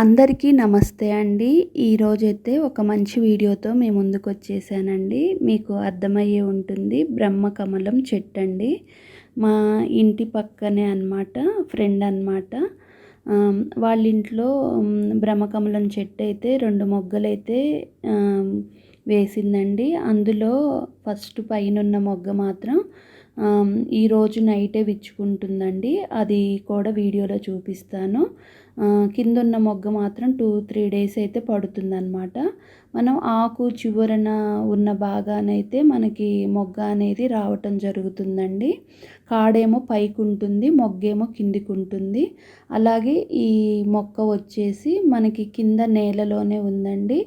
అందరికీ నమస్తే అండి. ఈరోజైతే ఒక మంచి వీడియోతో మేము ముందుకు వచ్చేసానండి. మీకు అర్థమయ్యే ఉంటుంది. బ్రహ్మకమలం చెట్టు అండి. మా ఇంటి పక్కనే అనమాట ఫ్రెండ్ అనమాట వాళ్ళ ఇంట్లో బ్రహ్మకమలం చెట్టు అయితే రెండు మొగ్గలైతే వేసిందండి. అందులో ఫస్ట్ పైన ఉన్న మొగ్గ మాత్రం ఈరోజు నైటే విచ్చుకుంటుందండి. అది కూడా వీడియోలో చూపిస్తాను. కింద ఉన్న మొగ్గ మాత్రం టూ త్రీ డేస్ అయితే పడుతుందన్నమాట. మనం ఆకు చివరన ఉన్న భాగానైతే మనకి మొగ్గ అనేది రావటం జరుగుతుందండి. కాడేమో పైకి ఉంటుంది మొగ్గేమో కిందికి ఉంటుంది అలాగే ఈ మొక్క వచ్చేసి మనకి కింద నేలలోనే ఉందండి.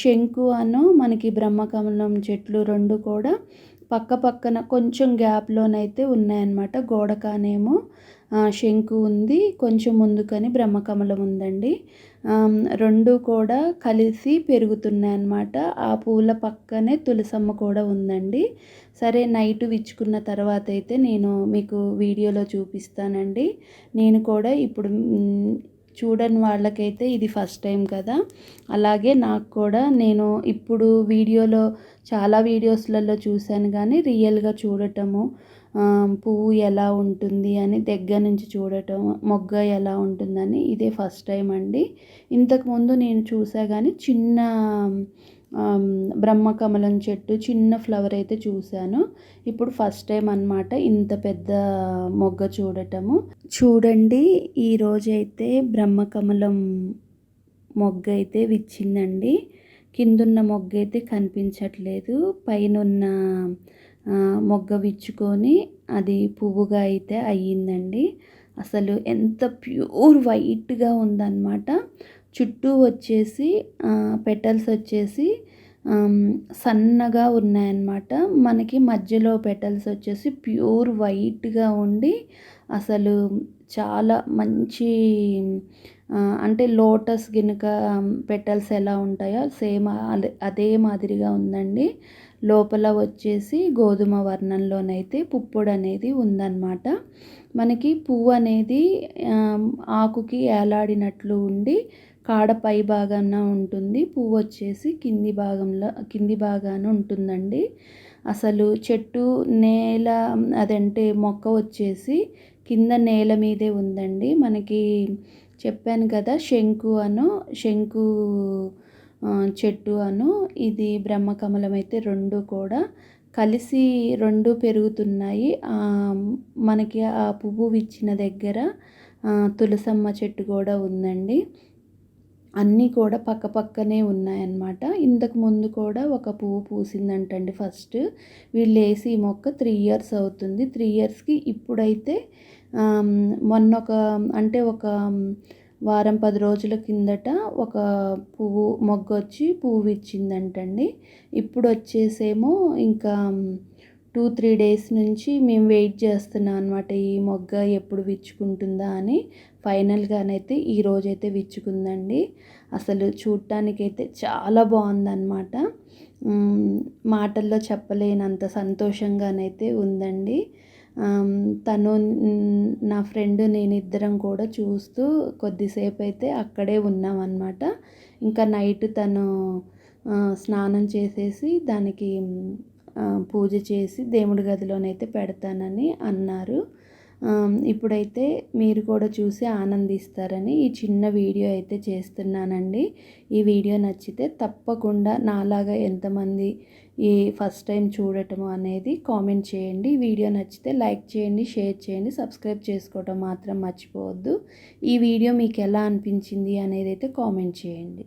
శంకు అను మనకి బ్రహ్మకమలం చెట్లు రెండు కూడా పక్క పక్కన కొంచెం గ్యాప్లోనైతే ఉన్నాయన్నమాట. గోడకానేమో శంకు ఉంది కొంచెం ముందుకని బ్రహ్మకమలం ఉందండి. రెండు కూడా కలిసి పెరుగుతున్నాయి అన్నమాట ఆ పూల పక్కనే తులసమ్మ కూడా ఉందండి. సరే నైట్ విచ్చుకున్న తర్వాత అయితే నేను మీకు వీడియోలో చూపిస్తానండి. నేను కూడా ఇప్పుడు చూడని వాళ్ళకైతే ఇది ఫస్ట్ టైం కదా. అలాగే నాకు కూడా నేను ఇప్పుడు వీడియోలో చాలా వీడియోస్లలో చూశాను కానీ రియల్గా చూడటము పువ్వు ఎలా ఉంటుంది అని దగ్గర నుంచి చూడటం మొగ్గ ఎలా ఉంటుందని ఇదే ఫస్ట్ టైం అండి. ఇంతకుముందు నేను చూసా కానీ చిన్న బ్రహ్మకమలం చెట్టు చిన్న ఫ్లవర్ అయితే చూశాను. ఇప్పుడు ఫస్ట్ టైం అనమాట ఇంత పెద్ద మొగ్గ చూడటము. చూడండి ఈరోజైతే బ్రహ్మకమలం మొగ్గ అయితే విచ్చిందండి. కిందున్న మొగ్గ అయితే కనిపించట్లేదు. పైన మొగ్గ విచ్చుకొని అది పువ్వుగా అయితే అయ్యిందండి. అసలు ఎంత ప్యూర్ వైట్గా ఉందన్నమాట. చుట్టూ వచ్చేసి పెటల్స్ వచ్చేసి సన్నగా ఉన్నాయన్నమాట. మనకి మధ్యలో పెటల్స్ వచ్చేసి ప్యూర్ వైట్గా ఉండి అసలు చాలా మంచి అంటే లోటస్ గినుక పెటల్స్ ఎలా ఉంటాయో సేమ్ అదే మాదిరిగా ఉందండి. లోపల వచ్చేసి గోధుమ వర్ణంలోనైతే పుప్పొడి అనేది ఉందన్నమాట. మనకి పువ్వు అనేది ఆకుకి ఏలాడినట్లు ఉండి కాడ పై భాగాన ఉంటుంది. పువ్వు వచ్చేసి కింది భాగంలో కింది భాగాన ఉంటుందండి. అసలు చెట్టు నేల అదంటే మొక్క వచ్చేసి కింద నేల మీదే ఉందండి. మనకి చెప్పాను కదా శంకు అను శంకు చెట్టు అను ఇది బ్రహ్మకమలం అయితే రెండు కూడా కలిసి రెండు పెరుగుతున్నాయి. మనకి ఆ పువ్వు ఇచ్చిన దగ్గర తులసమ్మ చెట్టు కూడా ఉందండి. అన్నీ కూడా పక్క పక్కనే ఉన్నాయన్నమాట. ఇంతకు ముందు కూడా ఒక పువ్వు పూసిందంటండి ఫస్ట్. వీళ్ళు వేసి ఈ మొక్క త్రీ ఇయర్స్ అవుతుంది. త్రీ ఇయర్స్కి ఇప్పుడైతే మొన్న ఒక అంటే ఒక వారం పది రోజుల కిందట ఒక పువ్వు మొగ్గ వచ్చి పువ్వు ఇచ్చిందంటండి. ఇప్పుడు వచ్చేసేమో ఇంకా టూ త్రీ డేస్ నుంచి మేము వెయిట్ చేస్తున్నాం అనమాట ఈ మొగ్గ ఎప్పుడు విచ్చుకుంటుందా అని. ఫైనల్గానైతే ఈరోజైతే విచ్చుకుందండి. అసలు చూడటానికైతే చాలా బాగుందన్నమాట. మాటల్లో చెప్పలేనంత సంతోషంగానైతే ఉందండి. తను నా ఫ్రెండ్ నేను ఇద్దరం కూడా చూస్తూ కొద్దిసేపు అయితే అక్కడే ఉన్నామన్నమాట. ఇంకా నైట్ తను స్నానం చేసేసి దానికి పూజ చేసి దేవుడి గదిలోనైతే పెడతానని అన్నారు. ఇప్పుడైతే మీరు కూడా చూసి ఆనందిస్తారని ఈ చిన్న వీడియో అయితే చేస్తున్నానండి. ఈ వీడియో నచ్చితే తప్పకుండా నాలాగా ఎంతమంది ఈ ఫస్ట్ టైం చూడటము అనేది కామెంట్ చేయండి. వీడియో నచ్చితే లైక్ చేయండి షేర్ చేయండి సబ్స్క్రైబ్ చేసుకోవటం మాత్రం మర్చిపోవద్దు. ఈ వీడియో మీకు ఎలా అనిపించింది అనేది అయితే కామెంట్ చేయండి.